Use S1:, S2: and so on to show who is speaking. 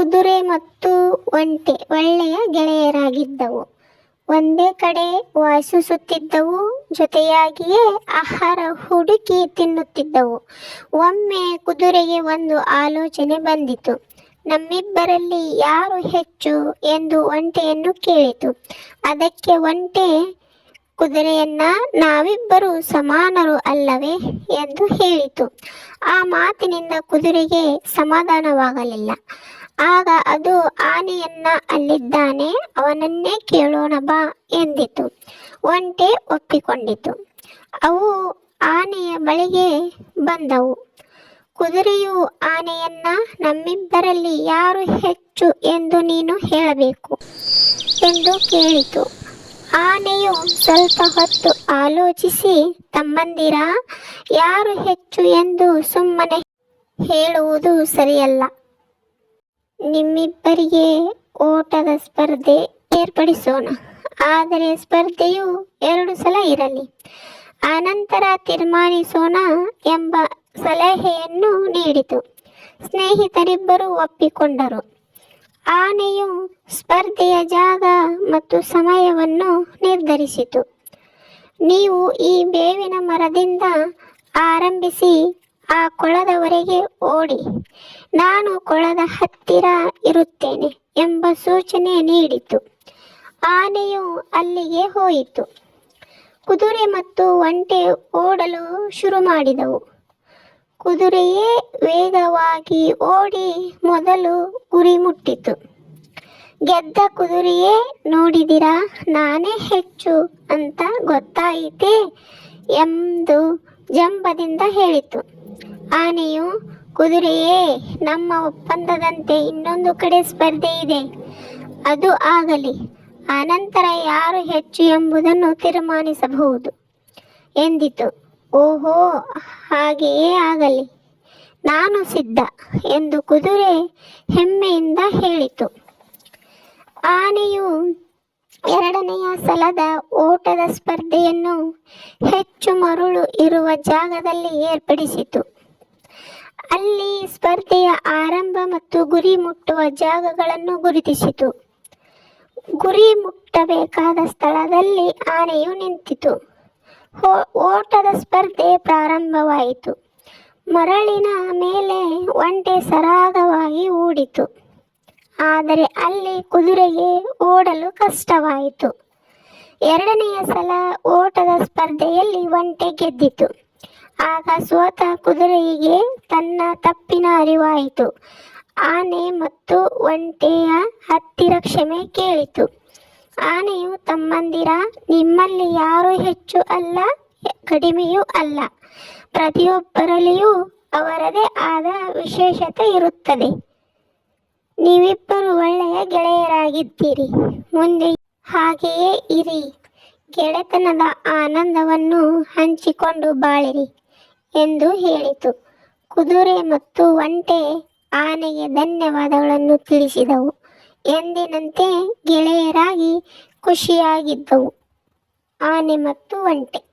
S1: ಕುದುರೆ ಮತ್ತು ಒಂಟೆ, ಒಳ್ಳೆಯ ಗೆಳೆಯರಾಗಿದ್ದವು. ಒಂದೇ ಕಡೆ ವಾಸಿಸುತ್ತಿದ್ದವು, ಜೊತೆಯಾಗಿಯೇ ಆಹಾರ ಹುಡುಕಿ ತಿನ್ನುತ್ತಿದ್ದವು. ಒಮ್ಮೆ ಕುದುರೆಗೆ ಒಂದು ಆಲೋಚನೆ ಬಂದಿತು. ನಮ್ಮಿಬ್ಬರಲ್ಲಿ ಯಾರು ಹೆಚ್ಚು ಎಂದು ಒಂಟೆಯನ್ನು ಕೇಳಿತು. ಅದಕ್ಕೆ ಒಂಟೆ, ಕುದುರೆಯನ್ನ ನಾವಿಬ್ಬರು ಸಮಾನರು ಅಲ್ಲವೇ ಎಂದು ಹೇಳಿತು. ಆ ಮಾತಿನಿಂದ ಕುದುರೆಗೆ ಸಮಾಧಾನವಾಗಲಿಲ್ಲ. ಆಗ ಅದು ಆನೆಯನ್ನ ಅಲ್ಲಿದ್ದಾನೆ, ಅವನನ್ನೇ ಕೇಳೋಣ ಬಾ ಎಂದಿತು. ಒಂಟೆ ಒಪ್ಪಿಕೊಂಡಿತು. ಅವು ಆನೆಯ ಬಳಿಗೆ ಬಂದವು. ಕುದುರೆಯು ಆನೆಯನ್ನ ನಮ್ಮಿಬ್ಬರಲ್ಲಿ ಯಾರು ಹೆಚ್ಚು ಎಂದು ನೀನು ಹೇಳಬೇಕು ಎಂದು ಕೇಳಿತು. ಆನೆಯು ಸ್ವಲ್ಪ ಹೊತ್ತು ಆಲೋಚಿಸಿ, ತಮ್ಮಂದಿರ, ಯಾರು ಹೆಚ್ಚು ಎಂದು ಸುಮ್ಮನೆ ಹೇಳುವುದು ಸರಿಯಲ್ಲ. ನಿಮ್ಮಿಬ್ಬರಿಗೆ ಓಟದ ಸ್ಪರ್ಧೆ ಏರ್ಪಡಿಸೋಣ. ಆದರೆ ಸ್ಪರ್ಧೆಯು ಎರಡು ಸಲ ಇರಲಿ. ಆನಂತರ ತೀರ್ಮಾನಿಸೋಣ ಎಂಬ ಸಲಹೆಯನ್ನು ನೀಡಿತು. ಸ್ನೇಹಿತರಿಬ್ಬರು ಒಪ್ಪಿಕೊಂಡರು. ಆನೆಯು ಸ್ಪರ್ಧೆಯ ಜಾಗ ಮತ್ತು ಸಮಯವನ್ನು ನಿರ್ಧರಿಸಿತು. ನೀವು ಈ ಬೇವಿನ ಮರದಿಂದ ಆರಂಭಿಸಿ ಆ ಕೊಳದವರೆಗೆ ಓಡಿ, ನಾನು ಕೊಳದ ಹತ್ತಿರ ಇರುತ್ತೇನೆ ಎಂಬ ಸೂಚನೆ ನೀಡಿತು. ಆನೆಯು ಅಲ್ಲಿಗೆ ಹೋಯಿತು. ಕುದುರೆ ಮತ್ತು ಒಂಟೆ ಓಡಲು ಶುರು ಮಾಡಿದವು ಕುದುರೆಯೇ ವೇಗವಾಗಿ ಓಡಿ ಮೊದಲು ಗುರಿ ಮುಟ್ಟಿತು ಗೆದ್ದ ಕುದುರೆಯೇ, ನೋಡಿದಿರಾ? ನಾನೇ ಹೆಚ್ಚು ಅಂತ ಗೊತ್ತಾಯಿತೇ? ಎಂದು ಜಂಬದಿಂದ ಹೇಳಿತು. ಆನೆಯು, ಕುದುರೆಯೇ, ನಮ್ಮ ಒಪ್ಪಂದದಂತೆ ಇನ್ನೊಂದು ಕಡೆ ಸ್ಪರ್ಧೆ ಇದೆ. ಅದು ಆಗಲಿ ಅನಂತರ ಯಾರು ಹೆಚ್ಚು ಎಂಬುದನ್ನು ತೀರ್ಮಾನಿಸಬಹುದು. ಎಂದಿತು, ಓಹೋ, ಹಾಗೆಯೇ ಆಗಲಿ, ನಾನು ಸಿದ್ಧ ಎಂದು ಕುದುರೆ ಹೆಮ್ಮೆಯಿಂದ ಹೇಳಿತು. ಆನೆಯು ಎರಡನೆಯ ಸಲದ ಓಟದ ಸ್ಪರ್ಧೆಯನ್ನು ಹೆಚ್ಚು ಮರುಳು ಇರುವ ಜಾಗದಲ್ಲಿ ಏರ್ಪಡಿಸಿತು. ಅಲ್ಲಿ ಸ್ಪರ್ಧೆಯ ಆರಂಭ ಮತ್ತು ಗುರಿ ಮುಟ್ಟುವ ಜಾಗಗಳನ್ನು ಗುರುತಿಸಿತು. ಗುರಿ ಮುಟ್ಟಬೇಕಾದ ಸ್ಥಳದಲ್ಲಿ ಆನೆಯು ನಿಂತಿತು. ಓಟದ ಸ್ಪರ್ಧೆ ಪ್ರಾರಂಭವಾಯಿತು. ಮರಳಿನ ಮೇಲೆ ಒಂಟೆ ಸರಾಗವಾಗಿ ಓಡಿತು ಆದರೆ ಅಲ್ಲಿ ಕುದುರೆಗೆ ಓಡಲು ಕಷ್ಟವಾಯಿತು. ಎರಡನೆಯ ಸಲ ಓಟದ ಸ್ಪರ್ಧೆಯಲ್ಲಿ ಒಂಟೆ ಗೆದ್ದಿತು. ಆಗ ಸ್ವತಃ ಕುದುರೆಗೆ ತನ್ನ ತಪ್ಪಿನ ಅರಿವಾಯಿತು. ಆನೆ ಮತ್ತು ಒಂಟೆಯ ಹತ್ತಿರ ಕ್ಷಮೆ ಕೇಳಿತು. ಆನೆಯು ತಮ್ಮಂದಿರ, ನಿಮ್ಮಲ್ಲಿ ಯಾರು ಹೆಚ್ಚು ಅಲ್ಲ, ಕಡಿಮೆಯೂ ಅಲ್ಲ. ಪ್ರತಿಯೊಬ್ಬರಲ್ಲಿಯೂ ಅವರದೇ ಆದ ವಿಶೇಷತೆ ಇರುತ್ತದೆ. ನೀವಿಬ್ಬರು ಒಳ್ಳೆಯ ಗೆಳೆಯರಾಗಿದ್ದೀರಿ. ಮುಂದೆ ಹಾಗೆಯೇ ಇರಿ. ಗೆಳೆತನದ ಆನಂದವನ್ನು ಹಂಚಿಕೊಂಡು ಬಾಳಿರಿ. ಎಂದು ಹೇಳಿತು. ಕುದುರೆ ಮತ್ತು ಒಂಟೆ ಆನೆಗೆ ಧನ್ಯವಾದಗಳನ್ನು ತಿಳಿಸಿದವು. ಎಂದಿನಂತೆ ಗೆಳೆಯರಾಗಿ ಖುಷಿಯಾಗಿದ್ದವು. ಆನೆ ಮತ್ತು ಒಂಟೆ.